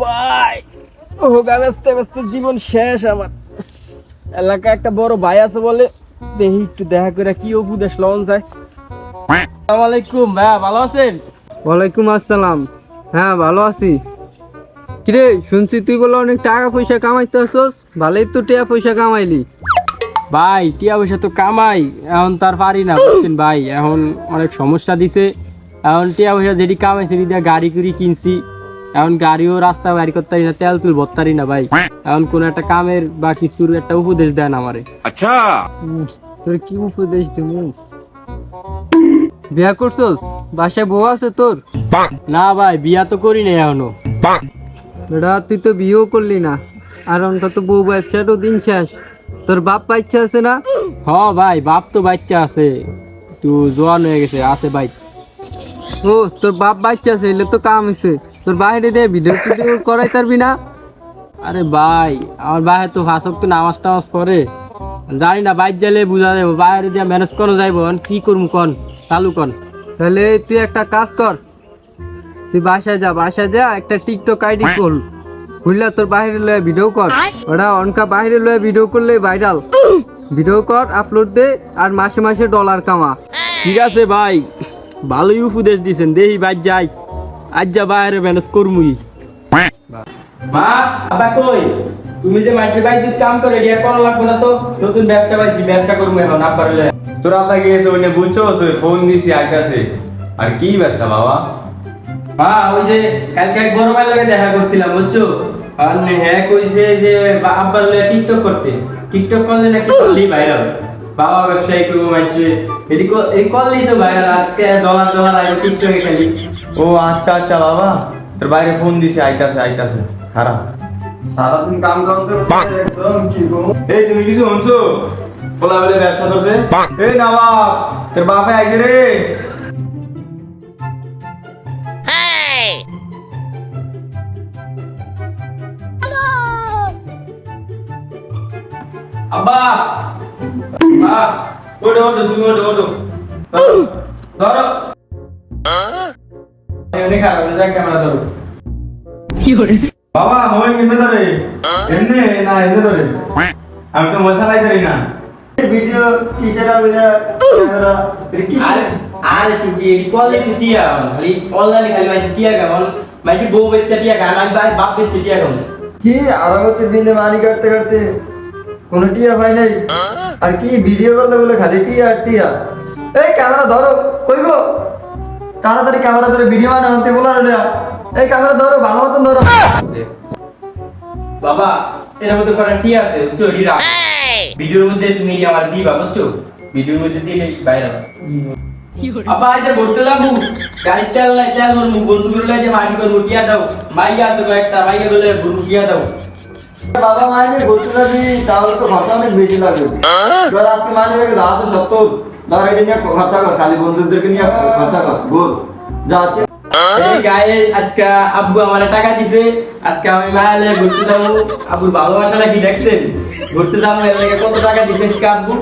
ভাই। ও ব্যস্ত ব্যস্ত জীবন শেষ আমার। এলাকায় একটা বড় ভাই আছে বলে দেখি একটু দেখা করে কি উপদেশ লন যায়। আসসালামু আলাইকুম ভাইয়া ভালো আছেন? ওয়ালাইকুম আসসালাম। হ্যাঁ ভালো আছি। কিরে শুনছি তুই বলে অনেক টাকা পয়সা কামাইতে আসছস ভালোই তো টাকা পয়সা কামাইলি। ভাই টিয়া পয়সা তো কামাই এখন তার পারি না বুঝছেন ভাই। এখন অনেক সমস্যা দিছে। এখন টিয়া পয়সা যেটি কামাইছে গাড়ি কুড়ি কিনছি। এখন গাড়িও রাস্তা গাড়ি করতে পারি না তেল তুল ভরতে পারি না ভাই। এখন কোন একটা কামের বা কিছুর একটা উপদেশ দেন আমারে। উম, তোর কি উপদেশ দেবো? বিয়া করছস? বাসায় বউ আছে তোর? না ভাই বিয়া তো করি নাই এখনও। বেটা তুই তো বিয়েও করলি না। আর অনকা তো বউ ব্যবসাটাও দিন শেষ। তোর বাপ বাচ্চা আছে না? হ ভাই বাপ তো বাচ্চা আছে। একটু জোয়ান হয়ে গেছে আছে ভাই। ও তোর বাপ বাচ্চা আছে এলে তো কাম হয়েছে তোর বাইরে দিয়ে ভিডিও টিডিও করাই পারবি না। আরে ভাই আমার বাইরে তো ফাঁসক তো নামাজ টামাজ পড়ে। জানি না বাইর গেলে বুঝা যাব বাইরে দিয়ে ম্যানেজ করা যাইব। কি করব কন? চালু কন। তাহলে তুই একটা কাজ কর। তুই বাসায় যা বাসায় যা একটা টিকটক আইডি খোল। খুললে তোর বাইরে লয়ে ভিডিও কর। ওটা অনকা বাইরে লয়ে ভিডিও করলে ভাইরাল ভিডিও কর আপলোড দে আর মাসে মাসে ডলার কামা। ঠিক আছে ভাই ভালোই উপদেশ দিছেন। দেহি বাইর যাই। আজ যা বাইরে ম্যানেজ করমুই মা বাবা কই? তুমি যে মাসে বাইরে কাম করে রিয়া করা লাগবে না তো। নতুন ব্যবসা পাইছি ব্যবসা করব এখন আব্বার লয়ে। তোরা আব্বা গিয়েছে ওইনে বুঝছ ফোন দিছি আইতাছে। আর কি ব্যবসা বাবা? মা ওই যে কালকে এক বড় ভাই লাগে দেখা করছিলাম বুঝছ? আর হ্যাঁ কইছে যে আব্বার লয়ে টিকটক করতে। টিকটক করলে নাকি করলেই ভাইরাল বাবা ব্যবসায়ী করব মানুষে এটি করলেই তো ভাইরাল আর ডলার ডলার আগে টিকটকে খালি। ও আচ্ছা আচ্ছা বাবা। তোর বাইরে ফোন দিছি আইতাছে আইতাছে। খারাপ। সারাদিন কাম কাম করে একদম কি এই তুমি কিছু শুনছো? বলা বলে ব্যবসা করছে এই নবাব তোর বাপে আইছে রে। আব্বা! ওঠো ওঠো তুমি ওঠো ওঠো। ধরো। বাবা মোবাইল কিনবে ধরে? এমনি? না এমনি ধরে। আমি তো মশা লাই ধরি না। ভিডিও কিসের আবিনা কি আরে আরে তুই এই কলে তুই টিয়া? খালি অনলাইনে খালি মাইছে টিয়া কেমন? মাইছে বউ বেচা টিয়া গান আমি ভাই বাপ বেচছে টিয়া কেমন? কি আরও হচ্ছে বিন্দে মানি কাটতে কাটতে কোনো টিয়া নাই? আর কি ভিডিও করলে বলে খালি টিয়া টিয়া? এই ক্যামেরা ধরো কই গো তাড়াতাড়ি ক্যামেরা ধরে ভিডিও হতে বলা রইলা এই ক্যামেরা ধরো ভালো মতন ধরো। বাবা এর মধ্যে করা টিয়া আছে বুঝছ? এটি রাখ। ভিডিওর মধ্যে তুমি আমার দিবা বুঝছ? ভিডিওর মধ্যে দিলে বাইরে আপা আজ ঘুরতে যাব গাড়ি তেল নাই তেল করব বন্ধু করলে যে মাটি করব টিয়া দাও। মাইয়া আছে কয়েকটা মাইয়া গেলে গরু টিয়া দাও। বাবা মায়ের ঘুরতে যাবি তাহলে তো ভাষা অনেক বেশি লাগবে। ধর আজকে মানে বেগে যা তো সত্তর। ধর এটা নিয়ে খরচা কর, খালি বন্ধুদেরকে নিয়ে খরচা কর, বল। যা আছে। এই গায়ে আজকে আব্বু আমার টাকা দিছে, আজকে আমি মায়ালে ঘুরতে যাব। আব্বুর ভালোবাসাটা কি দেখছেন? ঘুরতে যাব কত টাকা দিছে আজকে আব্বু?